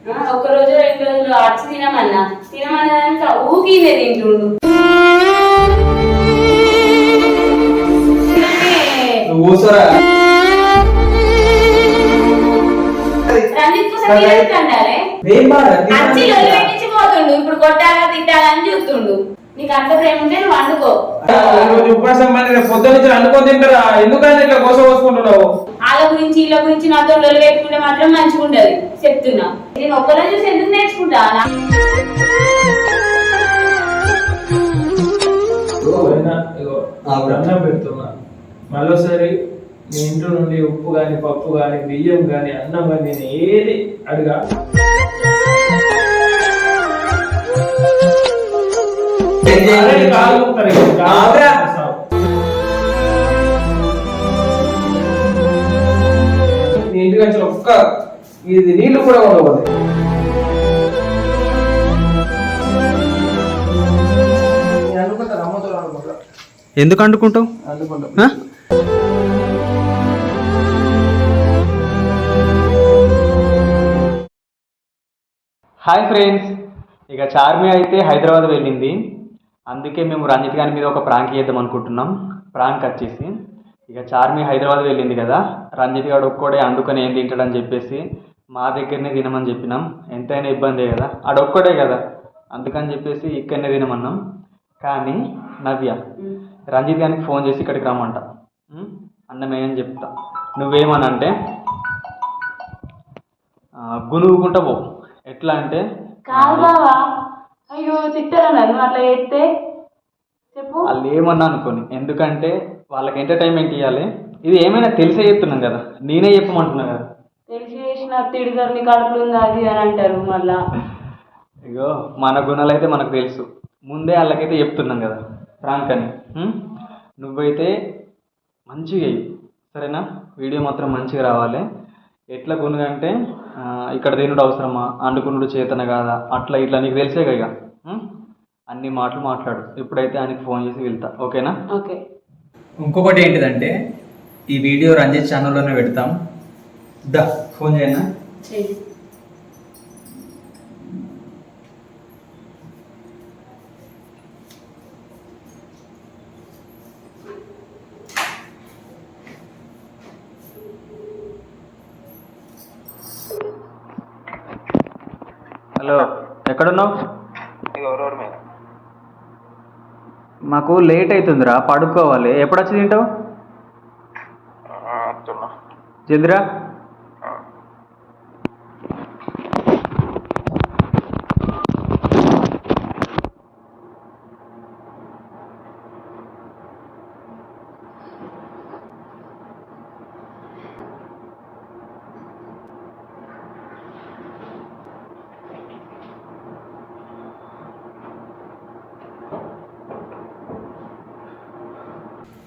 ఆ, ఒక్క రోజు రెండు రోజులు అచ్చి తినమన్నా తినమన్నా ఊకిందే తింటుండు. పోతుండు ఇప్పుడు కొట్టాలా తిట్టాలా అని చూస్తుండు. నీకు అంత ప్రేమ ఉంటే నువ్వు వండుకో. ఉపవాసం పొద్దున్న తింటారా? ఎందుకని ఇట్లా కోస పోసుకుంటున్నావు వాళ్ళ గురించి వీళ్ళ గురించి నాతో లొల్లి పెట్టుకుంటే మాత్రం మంచిగా ఉండదు చెప్తున్నా. నేను ఒక్కలో చూసి ఎందుకు నేర్చుకుంటా? అన్నం పెడుతున్నా. మరోసారి మీ ఇంట్లో నుండి ఉప్పు గాని పప్పు గాని బియ్యం గాని అన్నం గాని నేను ఏది అడిగా? అరే, వచ్చిన ఒక్క ఇది నీళ్ళు కూడా ఉండవు ఎందుకు ఆ? Hi friends. ఇక చార్మి అయితే హైదరాబాద్ వెళ్ళింది. అందుకే మేము రంజిత్ గారి మీద ఒక ప్రాంక్ చేద్దాం అనుకుంటున్నాం. ప్రాంక్ వచ్చేసి. ఇక చార్మి హైదరాబాద్ వెళ్ళింది కదా. రంజిత్ గారు ఒక్కడే అందుకని ఏం తింటాడని చెప్పేసి మా దగ్గరనే తినమని చెప్పినాం. ఎంతైనా ఇబ్బందే కదా. ఆడొక్కడే కదా. అందుకని చెప్పేసి ఇక్కడనే తినమన్నాం. కానీ నవ్య రంజిత్ గారికి ఫోన్ చేసి ఇక్కడికి రమ్మంట. ఉం? అన్నమేయని చెప్తా. నువ్వేమనంటే గునుగుకుంటా పో. ఎట్లా అంటే కాదు బావా. అయ్యో తిట్టారా నన్ను అట్లా చెప్పు. వాళ్ళు ఏమన్నా అనుకోని. ఎందుకంటే వాళ్ళకి ఎంటర్టైన్మెంట్ ఇవ్వాలి ఇది ఏమైనా తెలిసే చెప్తున్నాం కదా. నేనే చెప్పమంటున్నా కదా. తెలిసి చేసిన కడుపులు ఉంది అది అని అంటారు మళ్ళా. ఇగో మన గుణాలు అయితే మనకు తెలుసు. ముందే వాళ్ళకైతే చెప్తున్నాం కదా ప్రాంక్ అని? నువ్వైతే మంచిగా వెయ్యి సరేనా? వీడియో మాత్రం మంచిగా రావాలి. ఎట్లా కొనుగంటే ఆ, ఇక్కడ తినుడు అవసరమా? అండుకునుడు చేతన కాదా? అట్లా ఇట్లా నీకు తెలిసే ఇక. ఉం? అన్ని మాటలు మాట్లాడు. ఇప్పుడైతే ఆయనకి ఫోన్ చేసి వెళ్తా. ఓకేనా? ఓకే. ఇంకొకటి ఏంటిదంటే ఈ వీడియో రంజిత్ ఛానల్లోనే పెడతాం. దా ఫోన్ చేయనా? హలో ఎక్కడున్నావు? మాకు లేట్ అవుతుందిరా పడుకోవాలి. ఎప్పుడు వచ్చి తింటావు జల్దిరా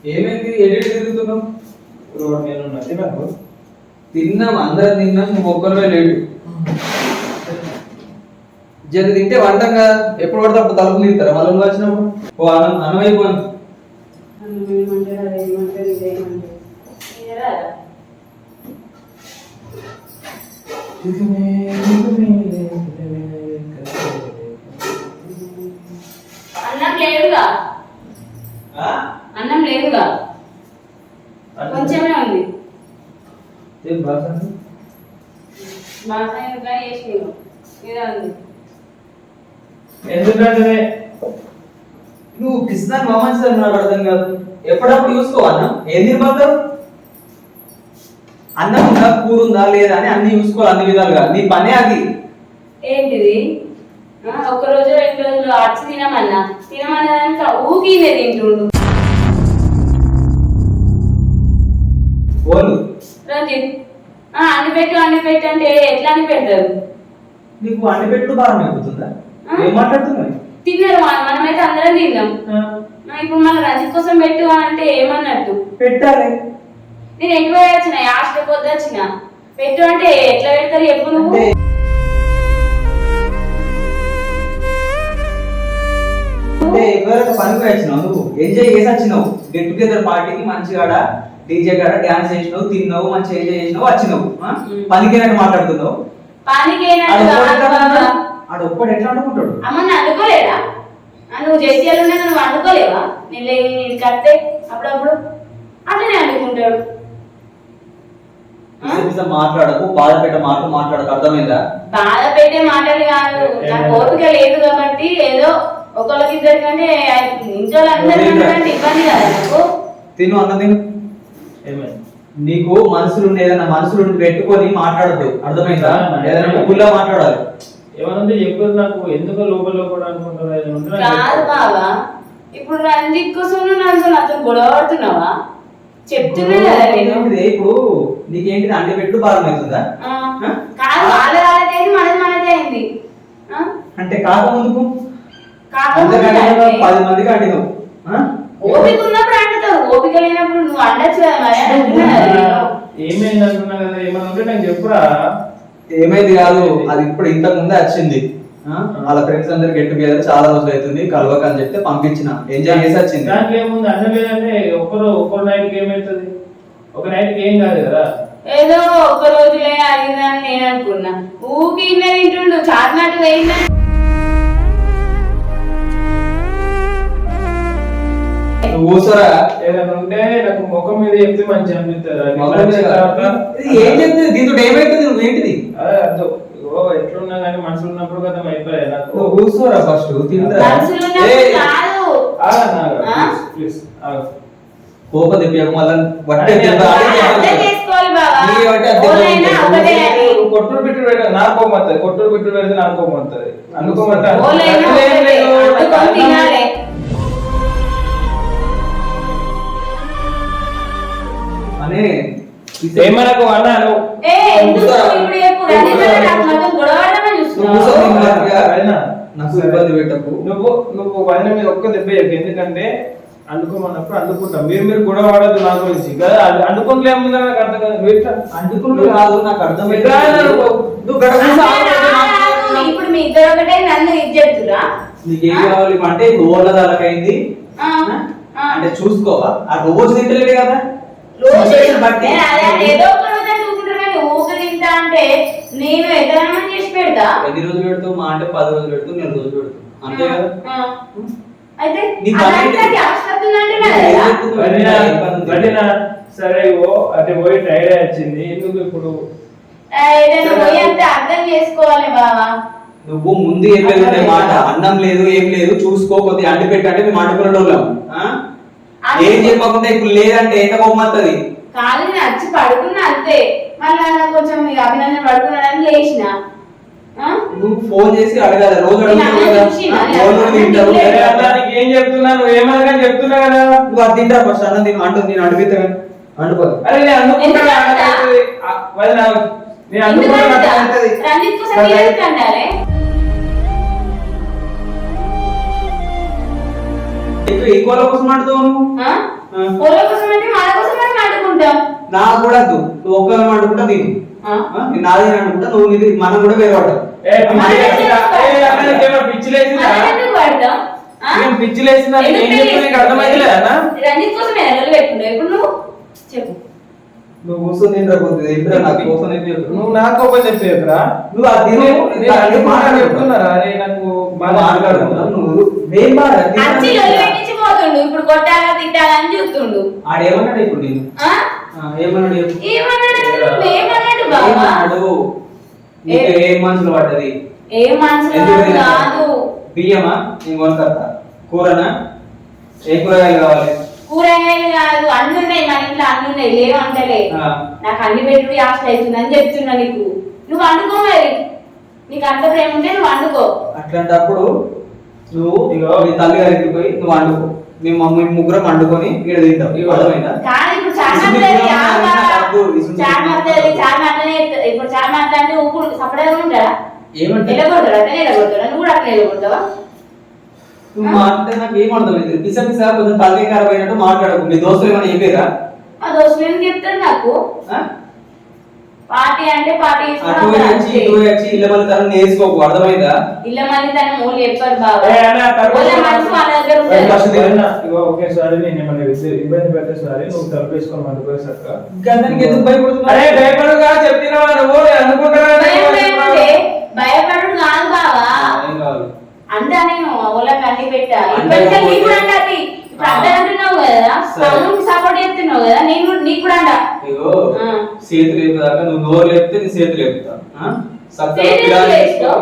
ఏమైంది? ఎడిట్ తిరుగుతున్నావు? రోడ్ మీద ఉన్నది నాకు తిన్నాం అందరం తిన్నాం నువ్వు ఒక్కరివే లేడు. జర తింటే వంటం కదా. ఎప్పుడు పడితే అప్పుడు తలుపులు తీస్తారా మళ్ళీ నువ్వు వచ్చినప్పుడు? ఓ అన్నం అన్నం అయిపోయింది? అన్నం లేదుగా. అన్నం లేదుగా. కొంచెమే ఉంది. ఏం ఎందుకంటే నువ్వు పిస్తాను మమ్మల్ని సార్ నాకు అర్థం కాదు. ఎప్పుడప్పుడు చూసుకో అన్నం? ఏం తినబడతావు అన్నం ఉందా? కూర ఉందా? లేదా అని అన్ని చూసుకోవాలి అన్ని విధాలుగా. నీ పనే అది. ఏంటిది? ఆ, ఒక్క రోజు రెండు రోజులు అచ్చి తినమన్నా? తినమన్నా ఊకిందే తింటుండు. ఓలు రంజిత్ ఆ, అన్ని పెట్టు అన్ని పెట్టు అంటే ఎట్లా అని పెడతారు నీకు అన్ని పెట్టు బాగా ఆ? ఏం మాట్లాడుతున్నావు? తిన్నారు మన- మనమైతే అందరం తిన్నాం. ఇప్పుడు మన రంజిత్ కోసం పెట్టు అని అంటే ఏమన్నట్టు? పెట్టాలి. నేను ఎక్కువ వచ్చిన? హాస్టల్ పొద్దు వచ్చిన. పెట్టు అంటే ఎట్లా పెడతారు చెప్పు నువ్వు? ఎవరైనా పనికి వచ్చినావు నువ్వు? ఎంజాయ్ చేసి వచ్చినావు. గెట్ టుగెదర్ పార్టీకి మంచిగా డీజే కాడ డాన్స్ చేసినావు తిన్నావు మంచిగా ఎంజాయ్ చేసినావు వచ్చినావు. పనికినట్టు మాట్లాడుతున్నావు. ఆడు ఒక్కడు ఎట్లా. అనుకుంటాడు? అమ్మ నన్ను అనుకోలేదా? నువ్వు చేసేయాలి నువ్వు అనుకోలేవా? నేను కడితే అప్పుడప్పుడు అట్లనే అనుకుంటాడు మాట్లాడకు బాధ పెట్ట మాటలు మాట్లాడకు అర్థమైందా? బాధ పెట్టే మాటలు కాదు. నాకు ఓపిక లేదు కాబట్టి ఏదో ఒకళ్ళకి ఇద్దరికంటే ఇంట్లో ఇబ్బంది కదా నాకు తిను అన్న తిను. నీకు మనసులు ఏదైనా మనసులు పెట్టుకొని మాట్లాడద్దు. అర్థమైందా? ఏదైనా పుల్లా మాట్లాడాలి. ఏమనంటే చెప్పారు నాకు. ఎందుకో లోపల. బావా. ఇప్పుడు రంజిత్ కోసం నువ్వు నాతో నాతో గొడవ పడుతున్నావా చెప్తున్నా కదా నేను. ఏంటిది? ఇప్పుడు నీకేంటిది? అంటి పెట్టు భారం అవుతుందా? కాదు వాళ్ళ అయింది మనది మనదే అయింది ఆ? అంటే కాక ముందుకు పది? ఓపిక ఉన్నప్పుడు ఓపిక లేనప్పుడు నువ్వు అండొచ్చు కదా మరి. ఏమైంది కదా ఏమైనా ఉంటే నాకు చెప్పురా. ఏమైంది కాదు అది ఇప్పుడు ఇంతకు ముందే వచ్చింది. ఆ? వాళ్ళ ఫ్రెండ్స్ అందరు గెట్ టుగెదర్ చాలా రోజులు అవుతుంది కలవక అని చెప్తే పంపించిన. ఎంజాయ్ చేసి వచ్చింది. దాంట్లో ఏముంది? అన్న లేదంటే ఒకరు ఒకరు నైట్కి ఏమవుతుంది ఒక నైట్కి ఏం కాదు కదా. ఏదో ఒక్క రోజులే అడిగిందని నేను అనుకున్నా. ఊకి తింటుండు చాటినట్టు వేయిందని కూర్చోరా ఏదైనా ఉంటే నాకు ముఖం మీద చెప్తే మంచి అనిపిస్తుంది ఏం చెప్తుంది? దీంతో ఏమైతుంది నువ్వు ఏంటిది? అదే అర్థం ఓ ఎట్లున్నా కానీ మనసులో ఉన్నప్పుడు కదా అయిపోయాయి నాకు. కూర్చోరా ఫస్ట్ తిందా కోపం తెప్పియక మళ్ళీ నీ అని కొట్టుడు బిట్టు పెడితే నాకు కోపం వస్తుంది. కొట్టుడు బిట్టు పెడితే నాకు కోపం వస్తుంది. అనుకోమంటే అనే ఏమనకు అన్నాను? నాకు ఇబ్బంది పెట్టకు. నువ్వు నువ్వు వదిన మీద ఒక్క దెబ్బ చెప్పు ఎందుకంటే అనుకోమన్నప్పుడు అనుకుంటాం మీరు మీరు గొడవ పడద్దు నా గురించి కదా అనుకుంటే ఏముందో నాకు అర్థం కాదు. ఇట్లా అంటుకుంటూ కాదు నాకు నాకు- ఇప్పుడు మీ ఇద్దరు ఒకటే నన్ను ఇది చెప్తురా నీకేం కావాలి? అంటే ఓళ్ళ దాలకైంది. అంటే చూసుకోవా? ఆ రోజు తింటలేడు కదా? రోజు Situation బట్టి నేను అదే ఏదో ఒక రోజు అని చూసుకుంటారు కానీ ఊపిరి తింటా అంటే నేను ఎక్కడైనా చేసి పెడతా? ఎన్ని రోజులు పెడుతూ మా అంటే పది రోజులు పెడుతూ నెల రోజులు పెడుతూ అంతే కదా. అయితే ఏం సరే ఓ అంటే పోయి టైర్డ్ వచ్చింది. ఎందుకు ఇప్పుడు? అర్థం చేసుకోవాలి బావా. నువ్వు ముందు చెప్పేది ఉండే మాట. అన్నం లేదు ఏం లేదు చూసుకో కొద్దిగా అంటి పెట్టి అంటే మేము అంటుకునే వాళ్ళం. ఏం చెప్పకుండా ఇప్పుడు లేదంటే ఎంత కాదు నేను వచ్చి పడుకున్నా అంతే. మళ్ళా కొంచెం అభినందన పడుకున్నాడని లేచిన. ఆ? నువ్వు ఫోన్ చేసి అడగాలి రోజు ఏం చెప్తున్నా? నువ్వు ఏమనగా చెప్తున్నా కదా. నువ్వు అది తింటా ఫస్ట్ అన్నం తిని అంటుంది నేను అడిగితే కానీ అంటుకోదు అరే నేను అనుకుంటా ఎందుకు నాకు అంతా? అవుతుంది. ఆ, వదినా, నేను అనుకుంటా ఏ కోల కోసం అంటుతావు నువ్వు. పూల కోసం అంటే మన కోసం మనం అనుకుంటాం నాకు కూడా వద్దు. నువ్వు ఒక్కరు? ఆ? నేను నాది అనుకుంటా నువ్వు నీది మనం కూడా వేరే? రంజిత్ ఇప్పుడు నువ్వు? చెప్పు. నువ్వు కూర్చొని తింటా కొద్దిగా. ఎప్పుడు నాకు కోసం నువ్వు చెప్పేదిరా నువ్వు అది చెప్తున్నారా? అరే నాకు బాగా నువ్వు అచ్చి లొల్లి పెట్టించి పోతుండు ఇప్పుడు కొట్టాలా తిట్టాలా అని చూస్తుండు ఇప్పుడు నేను? ఆ? ఆ, ఏమన్నాడు? చెప్పు. ఏమన్నాడు? నువ్వు ఏమన్నాడు బాబా ఏమన్నాడు? నీకు ఏం మనసులో పడ్డది? ఏ మనసులో? కాదు. బియ్యమా? నేను కొనుకొస్తా కూరనా? ఏ కూరగాయలు కావాలి? కూరగాయలు కాదు అన్ని ఉన్నాయి మన ఇంట్లో అన్ని ఉన్నాయి. లేవు అంటలే ఆ. నాకు అన్ని పెట్టి ఆస్తి అవుతుందని చెప్తున్నా నీకు. నువ్వు వండుకో మరి. నీకు అంత ప్రేమ ఉంటే నువ్వు వండుకో. అట్లాంటప్పుడు నువ్వు. మీ తల్లి గారికి పోయి నువ్వు వండుకో. మీ మమ్మీ ముగ్గురం వండుకొని ఇక్కడ తింటాం. అర్థమైందా ఇప్పుడు చాలా ఇప్పుడు అంటే ఊపుడు సపరేట్గా ఉంటారా ఏమంటే? నిలబడతాడు? అంటే నిలబడతాడు? నువ్వు కూడా మాట్లాడితే నాకు ఏం అర్థమైంది పిస పిస కొంచెం తల్లి ఖరాబ్ అయినట్టు మాట్లాడకు. మీ దోస్తులు ఏమైనా చెప్పారా? ఆ దోస్తులు ఏం చెప్తారు నాకు? పార్టీ అంటే పార్టీ అటు పోయి వచ్చి ఇటు పోయి వచ్చి ఇళ్ళ మళ్ళీ నేర్చుకోకు అర్థమైందా? ఇళ్ళ తన మూలు చెప్పారు బాబా. వాళ్ళ మనసు వాళ్ళ దగ్గర తిను. ఒకే సారి నేను ఏమన్నా ఇబ్బంది- ఇబ్బంది పెట్టే సారి నువ్వు తప్పేసుకొని అనుకోసాక గందరికి ఎందుకు భయపడుతున్నావు? అరే భయపడుగా చెప్తున్నావా నువ్వు? నేను అనుకుంటానా భయం భయం అంటే భయపడు కాదు బావా. అంటా నేను వాళ్ళకి అన్ని పెట్టా. అంటే ఇప్పటికే నీకు కూడా పోతే- అంటది ఇప్పుడు అర్థం అంటున్నావు కదా. సపోర్ట్ చేస్తున్నావు కదా నేను నీకు కూడా అంట. ఇగో లేపుదాకా నువ్వు నోరు లేపితే నీ చేతులు లేపుతా.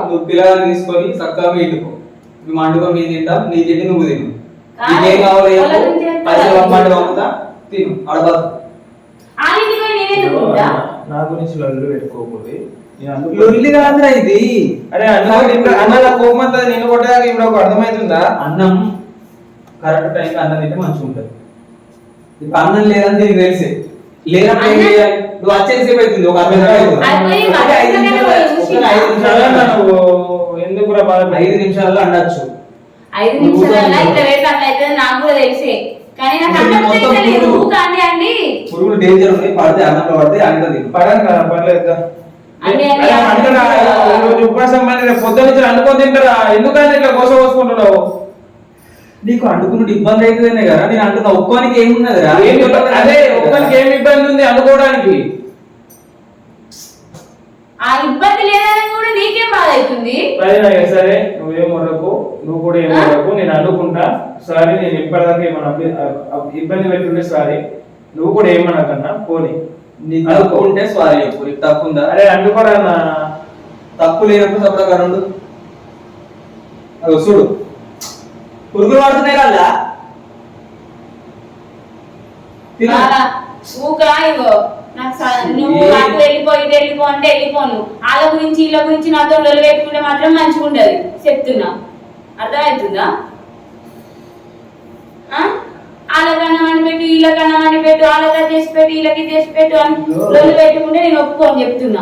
నువ్వు పిల్లల్ని తీసుకొని చక్కగా ఇంటికో మేము వండుకో మీ తింటా నీ తిండి నువ్వు తిను. నీకేం కావాలి. పైసలు పంపుతా తిను. నేను అన్న, నా గురించి లొల్లు పెట్టుకోకూడదు. నేను లొల్లి కాదురా ఇది. అరే అన్న అన్న నా కోపం అంతా నేను కొట్టాక ఇప్పుడు ఒక అర్థమవుతుందా అన్నం. కరెక్ట్ టైంకి అన్నం తింటే మంచిగా ఉంటుంది ఇప్పుడు అన్నం లేదని నీకు తెలిసే. లేనప్పుడు ఏం చేయాలి? నువ్వు వచ్చేసేపు అవుతుంది ఒక నిమిషాలు నిమిషాలు నువ్వు ఎందుకు ఐదు నిమిషాల్లో అండొచ్చు ఐదు నిమిషాలలో ఇట్లా వేసి అట్లా అయితే నాకు కూడా తెలిసే. కానీ నాకు అన్నం. కానీ అండి? పురుగులు డేంజర్ ఉన్నాయి పడితే అన్నంలో పడితే అంటది పడను కదా పర్లేదు ఉపవాసం పొద్దున్న నుంచి అనుకొని తింటారా? ఎందుకని ఇట్లా గోస పోసుకుంటున్నావు నీకు అంటుకున్నట్టు ఇబ్బంది అవుతుందనే కదా నేను అంటున్నా ఒక్కోనికి ఏమున్నది అదే ఒక్కరికి ఏమి ఇబ్బంది ఉంది అనుకోవడానికి. ఆ ఇబ్బంది లేదని కూడా నీకేం బాధ అవుతుంది? సరే నువ్వేం వరకు నువ్వు కూడా ఏం వరకు నేను అనుకుంటా సారీ నేను ఇప్పటిదాకా ఏమన్నా ఇబ్బంది పెట్టుంటే సారీ నువ్వు కూడా ఏమనకన్నా పోనీ. నీకు తప్పు ఉంటే సారీ చెప్పు నీకు తప్పు ఉందా అరే అనుకోరా అన్న. తప్పు లేనప్పుడు అదో చూడు పురుగులు పడుతున్నాయి కదా. ఇగో. నాకు నువ్వు అటు వెళ్ళిపో ఇటు వెళ్ళిపో అంటే వెళ్ళిపోను. వాళ్ళ గురించి వీళ్ళ గురించి నాతో లొల్లి పెట్టుకుంటే మాత్రం మంచిగా ఉండదు. చెప్తున్నా. అర్థమవుతుందా ఆ? వాళ్ళకన్నా అని పెట్టు వీళ్ళకన్నా అని పెట్టు వాళ్ళకి చేసి పెట్టు వీళ్ళకి చేసి పెట్టు అని లొల్లి పెట్టుకుంటే నేను ఒప్పుకోని చెప్తున్నా.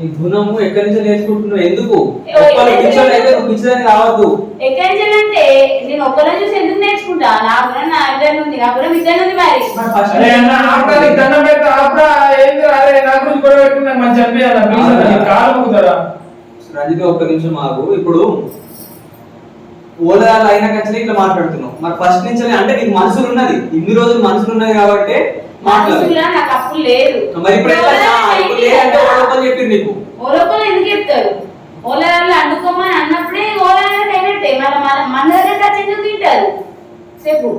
నీ గుణము ఎక్కడి నుంచి నేర్చుకుంటున్నావు? ఎందుకు? అయితే నువ్వు పిచ్చదని కావద్దు ఎక్కడి నుంచి అంటే నేను ఒక్కలో చూసి ఎందుకు నేర్చుకుంటా? నా గుణం నా ఇద్దరు ఉంది నా గుణం ఇద్దరు ఉంది మరి. మరి first అరే అన్న ఆపరా నీకు దండం ఆపరా ఏంది? అరే నా గురించి గొడవ మంచి ప్లీజ్ అన్న కాలు ముగుతారా రంజిత ఒక్క నిమిషం ఆగు. ఇప్పుడు ఓలాలు అయినా ఇట్లా మాట్లాడుతున్నావు. మరి ఫస్ట్ నుంచి అంటే నీకు మనసులు ఉన్నది. ఇన్ని రోజులు మనసులు ఉన్నది కాబట్టి నాకు అప్పు లేదు. మరి ఇప్పుడు లేదంటే ఓడపని చెప్పింది నీకు. ఓలోపలు ఎందుకు చెప్తారు? ఓలాలు అండుకోమని అన్నప్పుడే ఓలాలు అయినట్టే. మన మన దగ్గర టచ్ ఎందుకు తింటారు. చెప్పు.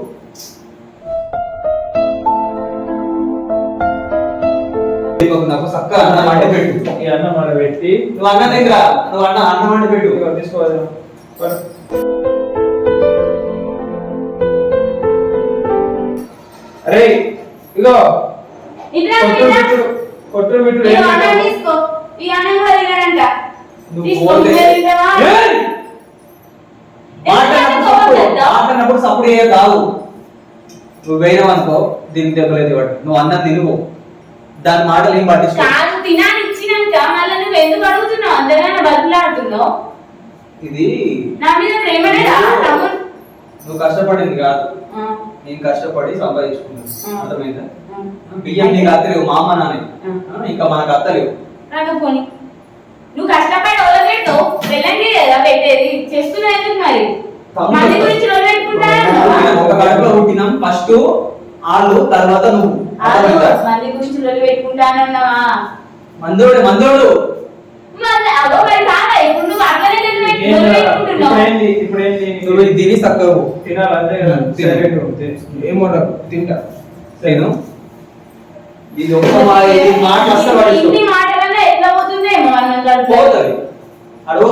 నీకు చక్క అన్నం వండి పెట్టు. ఈ అన్న మన పెట్టి నువ్వు అన్నం దగ్గర నువ్వు అన్న అన్నం వండి పెట్టు. ఇదిగో తీసుకోవాలి. పడు. అరే ఇగో ఇట్లా కొట్టు కొట్టు బిట్టుడు ఈ ఏం అన్నం? తీసుకో. ఈ అన్నం కూడా తినడంట నువ్వు తీసుకో! మాట్లాడినప్పుడు కాదు. వేయడం దీనికి దెబ్బలేదు నువ్వు అన్నం తినుకో. దాని మాటలు ఏం పట్టించుకో? కాదు తినాలి ఇచ్చినాక మళ్ళీ నువ్వు ఎందుకు అడుగుతున్నావు? అందరికన్నా బతులాడుతున్నావు ఇది నా మీద ప్రేమ నువ్వు కష్టపడింది కాదు. నేను కష్టపడి సంపాదించుకున్నాను. అర్థమైందా. బియ్యం నీకు అత్తలేవు మా అమ్మ నాన్న ఆ. ఇంకా మనకు అత్తలేవు రాకపోని నువ్వు కష్టపడి ఎవరు పెట్టావు వెళ్ళండి కదా పెట్టేది. చేస్తున్నావు ఎందుకు మరి. మంది గురించి పెట్టుకుంటారా మనం ఒక కడుపులో పుట్టినాం. ఫస్ట్ వాళ్ళు తర్వాత నువ్వు? మంది గురించి పెట్టుకుంటానన్నావా? మందోడు మందోడు. నువ్వు తిని చక్కగా పో. తినాలి అంతే కదా. తిను. సరే నువ్వు తిను. ఏం ఉండదు తింటా. నేను ఇది ఒక్క మాట. పోతుంది. అడు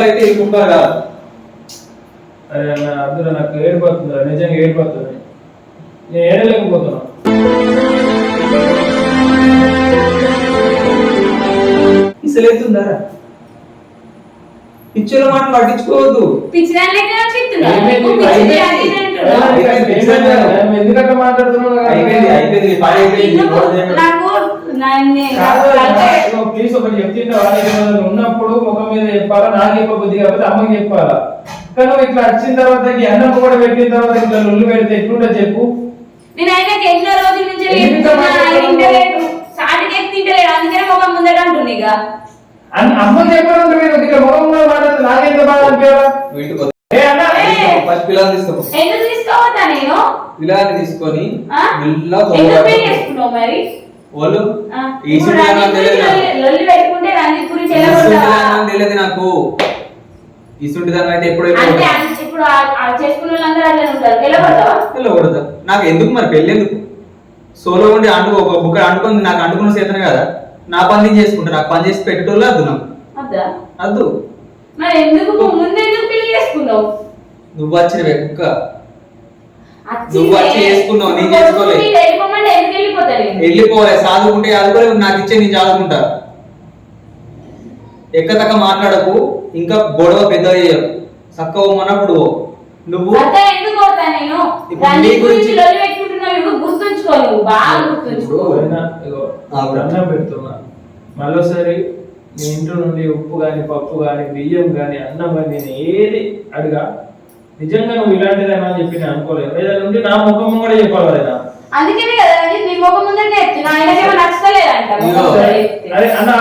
అయితే కాదు అరే అన్న అద్దురా నాకు ఏడిపోతుందా నిజంగా ఏడిపోతుంది నేను ఏడలేకపోతున్నా ఎందుకంటే మాట్లాడుతున్నావు? అయిపోయింది అయిపోయింది పని అయిపోయింది నా- కాదు, నాకు- ఇదిగో ప్లీజ్ ఒకటి ఉన్నప్పుడు ముఖం మీద చెప్పాలా నాకు చెప్పబుద్ధి కాకపోతే అమ్మకి చెప్పాలా? కానీ ఇట్లా వచ్చిన తర్వాత అన్నం కూడా పెట్టిన తర్వాత ఇట్లా లొల్లు పెడితే ఎట్లుంటే చెప్పు. నేను ఆయన ఎన్నో రోజుల నుంచి మాట్లాడుతున్నావు? తింటలేడు. అందుకనే ముఖం ముందట అంటుంది ఇక. అన్న- అమ్మకి చెప్పాలంటే మీరు ఇట్లా ముఖం కూడా మాట్లాడితే నాకెంత బాధ. ఏ ఎందుకు తీసుకోవద్దా నేను? పిల్లల్ని తీసుకొని? మెల్లగా ఎందుకు తోడు పెళ్ళి చేసుకున్నావు మరి? వాళ్ళు ఈ ఇప్పుడు సుందర రంజిత్ నాకు తెలియదు. గురించి లొల్లి- లొల్లి పెట్టుకుంటే రంజిత్ గురించి ఎలా ఇసుంటి కొడతావా? దాని తెలియదు నాకు. ఇసుంటి దాని అయితే ఎప్పుడు అంటే ఇప్పుడు ఆ- ఆ చేసుకున్న వాళ్ళందరూ అట్లనే ఉంటారు. ఎలా కొడతావా వెళ్ళకూడదు నాకు ఎందుకు మరి? పెళ్ళి ఎందుకు? సోలో ఉండి అంటు ఒక బుక్క అంటుకుంది నాకు అంటుకున్న చేతనే కదా. నా పని నేను చేసుకుంటా నాకు పని చేసి పెట్టేటోళ్ళు వద్దు నాకు. అద్దా? వద్దు మరి ఎందుకు ముందు ఎందుకు పెళ్ళి చేసుకున్నావు? నువ్వు వచ్చినవే కుక్క. నువ్వు వచ్చి చేసుకున్నావు, నేను ఇప్పుడు చేసుకోలే. మీరు వెళ్ళిపోమంటే ఎందుకు వెళ్ళిపోతారు ఈయన? వెళ్ళిపోలే చదువుకుంటే చదువుకోలే నాకు ఇచ్చే నేను చదువుకుంటా ఎక్కతక్క మాట్లాడకు ఇంకా గొడవ పెద్ద చేయకు. చక్కగా ఉన్నప్పుడు నువ్వు అత్త ఎందుకు కొడతా నేను ఇప్పుడు దాని గురించి లొల్లి పెట్టుకుంటున్నావు ఇప్పుడు గుర్తుంచుకో నువ్వు బాగా గుర్తుంచుకో. అన్నం పెడుతున్నా మరోసారి నీ ఇంట్లో నుండి ఉప్పు కానీ పప్పు కానీ బియ్యం కానీ అన్నం కానీ నేను ఏది అడిగా నిజంగా నువ్వు ఇలాంటిదేనా అని చెప్పి నేను అనుకోలేదు ఏదైనా నుండి నా ముఖం కూడా చెప్పాలి. అందుకనే కదా నీ ముఖం ముందరనే చెప్తున్నా ఆయనకేమో నచ్చలేదంట. అరే అన్న.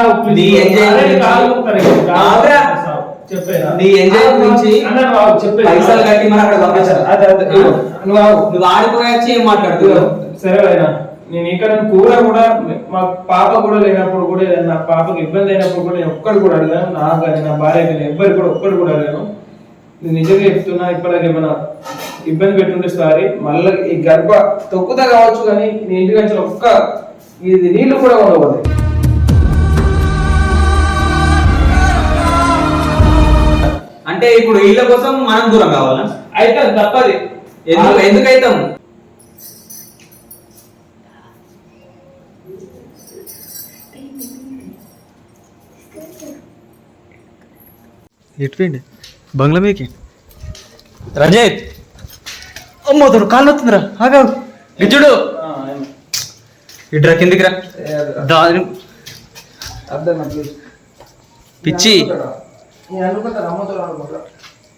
నీ ఎంజాయ్ గురించి-? నీ? పైసలు కట్టి మనం అక్కడ ఇదిగో, నువ్వు. నువ్వు ఆడిపోయి వచ్చి ఏం మాట్లాడుతున్నావు? సరే. నేను ఇక్కడ కూర కూడా మా పాప కూడా లేనప్పుడు కూడా నా పాపకి ఇబ్బంది అయినప్పుడు కూడా నేను ఒక్కడు కూడా అడిగాను. నాకు కానీ నా భార్య కానీ ఎవ్వరు కూడా ఒక్కడు కూడా అడిగాను. నేను నిజంగా చెప్తున్నా ఇప్పటికి ఏమైనా ఇబ్బంది పెట్టుంటే సారీ. మళ్ళీ ఈ గర్భ తొక్కుతా కావచ్చు కానీ నీ ఇంటికి వచ్చిన ఒక్క ఇది నీళ్ళు కూడా ఉండకూడదు. అంటే ఇప్పుడు వీళ్ళ కోసం మనం దూరం కావాలా? అయితే తప్పది. ఎందుకు ఎందుకు అవుతాం ఎటుపోయింది? బంగ్లా మీకి రజత్ అమ్మో తోడు కాళ్ళు వస్తుందిరా ఆగా. ఆ, ఇడ్రా కిందికి రా. దాని అర్థం ప్లీజ్ పిచ్చి.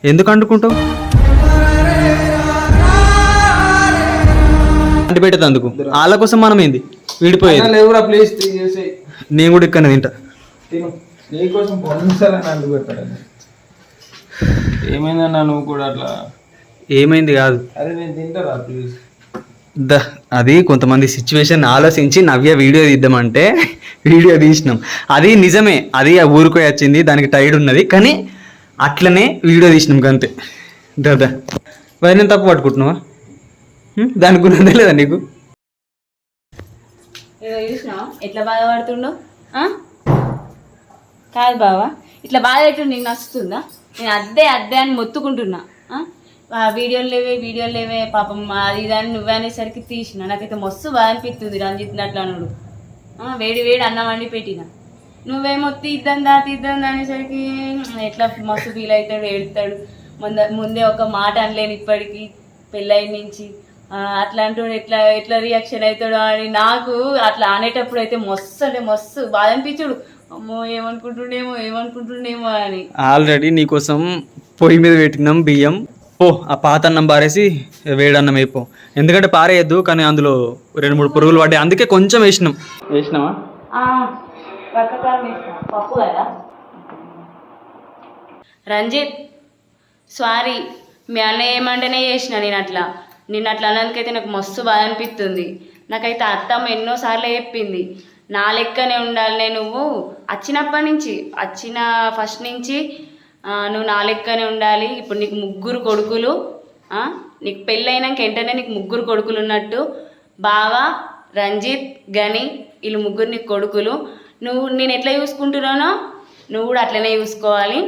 ఎందుకు అంటుకుంటావు అంటి పెట్టదు అందుకు. వాళ్ళ కోసం మనం ఏంది విడిపోయేది లేవురా ప్లీజ్ నేను కూడా ఇక్కడ తింటా. నీకోసం పొందాలని ఏమైందన్నా నువ్వు కూడా అట్లా? ఏమైంది కాదు. అరే నేను తింటారా ప్లీజ్ ద అది కొంతమంది సిచ్యువేషన్ ఆలోచించి నవ్య వీడియో తీద్దామంటే వీడియో తీసినాం. అది నిజమే అది ఆ వచ్చింది దానికి టైడ్ ఉన్నది కానీ అట్లనే వీడియో తీసినాం అంతే దాదా వైద్యం తప్పు పట్టుకుంటున్నావా? హ్మ్? దానికి గుణం లేదా నీకు? ఎట్లా బాధపడుతుండో? ఆ? కాదు బావా ఇట్లా బాధ పెట్టు నీకు నచ్చుతుందా? నేను అద్దే అద్దే అని మొత్తుకుంటున్నా. వీడియోలు లేవే వీడియోలు లేవే పాపం అది ఇది అని నువ్వే అనేసరికి తీసిన. నాకైతే మస్తు బాధ అనిపిస్తుంది రంజిత్ అట్లా అనుడు ఆ, వేడి వేడి అన్నం వండి పెట్టిన. నువ్వేమో తీద్దందా తీద్దాం అనేసరికి ఎట్లా మస్తు ఫీల్ అవుతాడు ఏడుతాడు. ముంద ముందే ఒక మాట అనలేను ఇప్పటికి పెళ్ళైన నుంచి. అట్లాంటి అట్లా ఎట్లా ఎట్లా రియాక్షన్ అవుతాడు అని నాకు అట్లా అనేటప్పుడు అయితే మస్తు అంటే మస్తు బాధ అనిపించుడు అమ్మో ఏమనుకుంటుండేమో ఏమనుకుంటుండేమో అని. ఆల్రెడీ నీకోసం పొయ్యి మీద పెట్టినాం బియ్యం. పో ఆ పాత అన్నం పారేసి వేడన్నం వేపో ఎందుకంటే పారేయద్దు కానీ అందులో రెండు మూడు పురుగులు పడ్డాయి. అందుకే కొంచెం వేసినాం. వేసినావా? రంజిత్ సారీ మీ అన్నయ్య ఏమంటేనే చేసిన నేను అట్లా. నేను అట్లా అన్నందుకైతే నాకు మస్తు బాధ అనిపిస్తుంది. నాకైతే అత్తమ్మ ఎన్నోసార్లు చెప్పింది. నా లెక్కనే ఉండాలనే నువ్వు. వచ్చినప్పటి నుంచి వచ్చిన ఫస్ట్ నుంచి నువ్వు నా లెక్కనే ఉండాలి. ఇప్పుడు నీకు ముగ్గురు కొడుకులు నీకు పెళ్ళైనాక వెంటనే నీకు ముగ్గురు కొడుకులు ఉన్నట్టు బావ రంజిత్ గని వీళ్ళు ముగ్గురు నీకు కొడుకులు. నువ్వు నేను ఎట్లా చూసుకుంటున్నానో నువ్వు కూడా అట్లనే చూసుకోవాలి.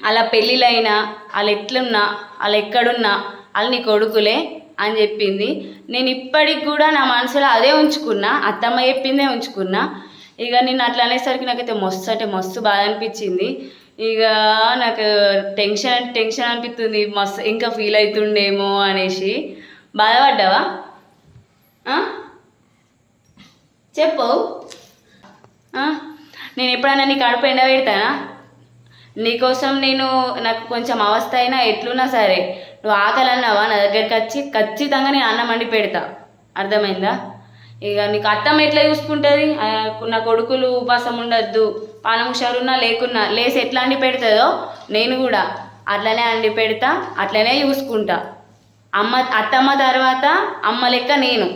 అలా పెళ్ళిళ్ళైనా వాళ్ళు ఎట్లున్నా వాళ్ళు ఎక్కడున్నా వాళ్ళు నీ కొడుకులే అని చెప్పింది. నేను ఇప్పటికి కూడా నా మనసులో అదే ఉంచుకున్నా అత్తమ్మ చెప్పిందే ఉంచుకున్నా. ఇక నేను అట్లా అనేసరికి నాకైతే మస్తు అంటే మస్తు బాధ అనిపించింది. ఇక నాకు టెన్షన్ అంటే టెన్షన్ అనిపిస్తుంది. మస్తు ఇంకా ఫీల్ అవుతుండేమో అనేసి. బాధపడ్డావా? చెప్పు. నేను ఎప్పుడైనా నీకు కడుపు ఎండ పెడతానా? నీకోసం నేను నాకు కొంచెం అవస్థ అయినా ఎట్లున్నా సరే నువ్వు ఆకలి అన్నావా నా దగ్గరికి వచ్చి ఖచ్చితంగా నేను అన్నం వండి పెడతా. అర్థమైందా? ఇక నీకు అత్తమ్మ ఎట్లా చూసుకుంటుంది? నా కొడుకులు ఉపాసం ఉండద్దు పానం ఉన్నా లేకున్నా లేసి ఎట్లా అండి పెడుతుందో? నేను కూడా అట్లనే అండి పెడతా అట్లనే చూసుకుంటా. అమ్మ అత్తమ్మ తర్వాత అమ్మ లెక్క నేను.